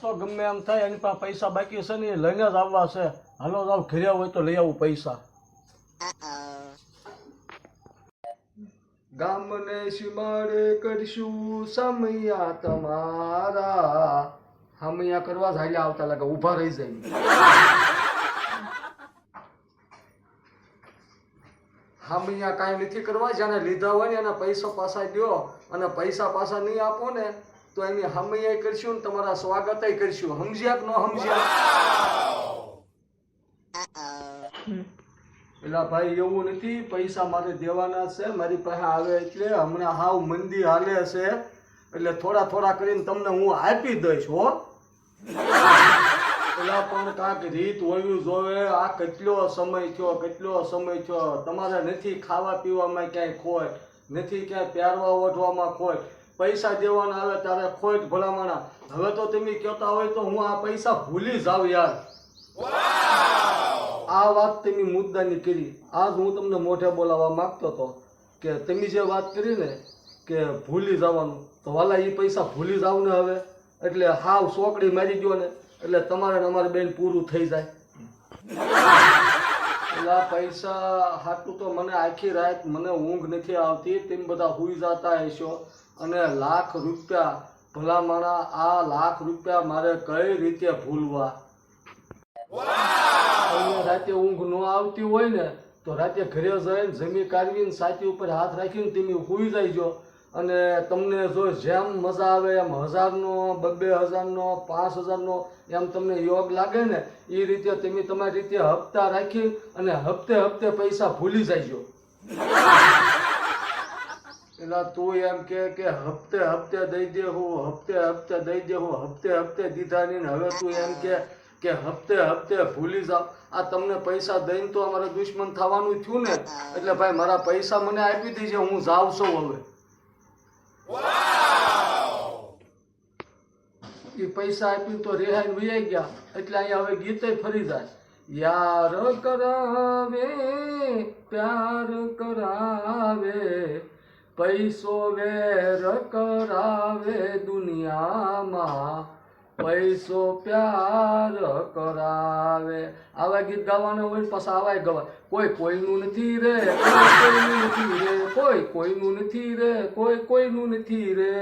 તો ગમે એમ થાય, એની પાસે પૈસા બાકી છે ને એ લઈને જ આવવા છે. હાલો જાવ ઘેર્યા હોય તો લઈ આવું પૈસા. ગામને સીમાડે કરશું સમયા તમારા. હમયા કરવા જ હાલ્યા આવતા લાગે, ઊભા રહી જાય હમૈયા કાંઈ નથી કરવા જેને લીધા હોય ને એના પૈસા પાછા દ્યો. અને પૈસા પાછા નહીં આપો ને તો એની હમૈયા કરશું ને તમારા સ્વાગત કરશું. સમજ્યા કે ન સમજ્યા પેલા ભાઈ એવું નથી. પૈસા મારે દેવાના છે. મારી પાસે આવે એટલે હમણાં હાવ મંદી હાલે છે. એટલે થોડા થોડા કરીને તમને હું આપી દઈશ હો. પેલા પણ કાંક રીત હોવી જોવે આ કેટલો સમય થયો કેટલો સમય થયો? તમારે નથી ખાવા પીવામાં ક્યાંય ખોટ નથી ક્યાંય પહેરવા ઓઢવામાં ખોટ પૈસા દેવાના આવે ત્યારે ખોટ ભલામણા. હવે તો તમે કહેતા હોય તો હું આ પૈસા ભૂલી જાવ યાર. આ વાત તમે મુદ્દાની કરી. આજ હું તમને મોઢે બોલાવવા માંગતો હતો કે તમે જે વાત કરી ને કે ભૂલી જવાનું તો વાલા એ પૈસા ભૂલી જાવ ને હવે. એટલે હાવ સોકડી મારી ગયો ને એટલે તમારે અમારે બેન પૂરું થઈ જાય. એટલે આ પૈસા હાટું તો મને આખી રાત મને ઊંઘ નથી આવતી તેમ બધા હુઈ જતા હશો. અને લાખ રૂપિયા ભલામણા આ લાખ રૂપિયા મારે કઈ રીતે ભૂલવા? રાતે ઊંઘ ન આવતી હોય ને, તો રાતે ઘરે જઈને જમી કાઢવીને સાચી ઉપર હાથ રાખીને તમે હુઈ જાયજો. અને તમને જો જેમ મજા આવે એમ હજારનો બબે હજારનો, પાંચ હજારનો એમ તમને યોગ લાગે ને, એ રીતે તમે તમારી રીતે હપ્તા રાખી અને હપ્તે હપ્તે પૈસા ભૂલી જાયજો. પેલા તું એમ કે કે હપ્તે હપ્તે દઈ દે હું હપ્તે હપ્તે દઈ દે હું હપ્તે હપ્તે દીધા નહીં. ને હવે તું એમ કે કે હપ્તે હપ્તે ભૂલી જાવ આ તમને પૈસા દઈને તો અમારે દુશ્મન થવાનું થયું ને. એટલે ભાઈ મારા પૈસા મને આપી દેજે હું જાઉં છું હવે. એ પૈસા આપીને તો રેહાઈ વૈયા ગયા. એટલે અહીંયા હવે ગીતે ફરી જાય. યાર કરાવે પ્યાર કરાવે પૈસો વેર કરાવે દુનિયામાં. પૈસો પ્યાર કરાવે. આવા ગીત ગાવાના હોય પાછા આવાય ગવાય. કોઈ કોઈનું નથી રે, કોઈ કોઈનું નથી રે, કોઈ કોઈનું નથી રે, કોઈ કોઈનું નથી રે.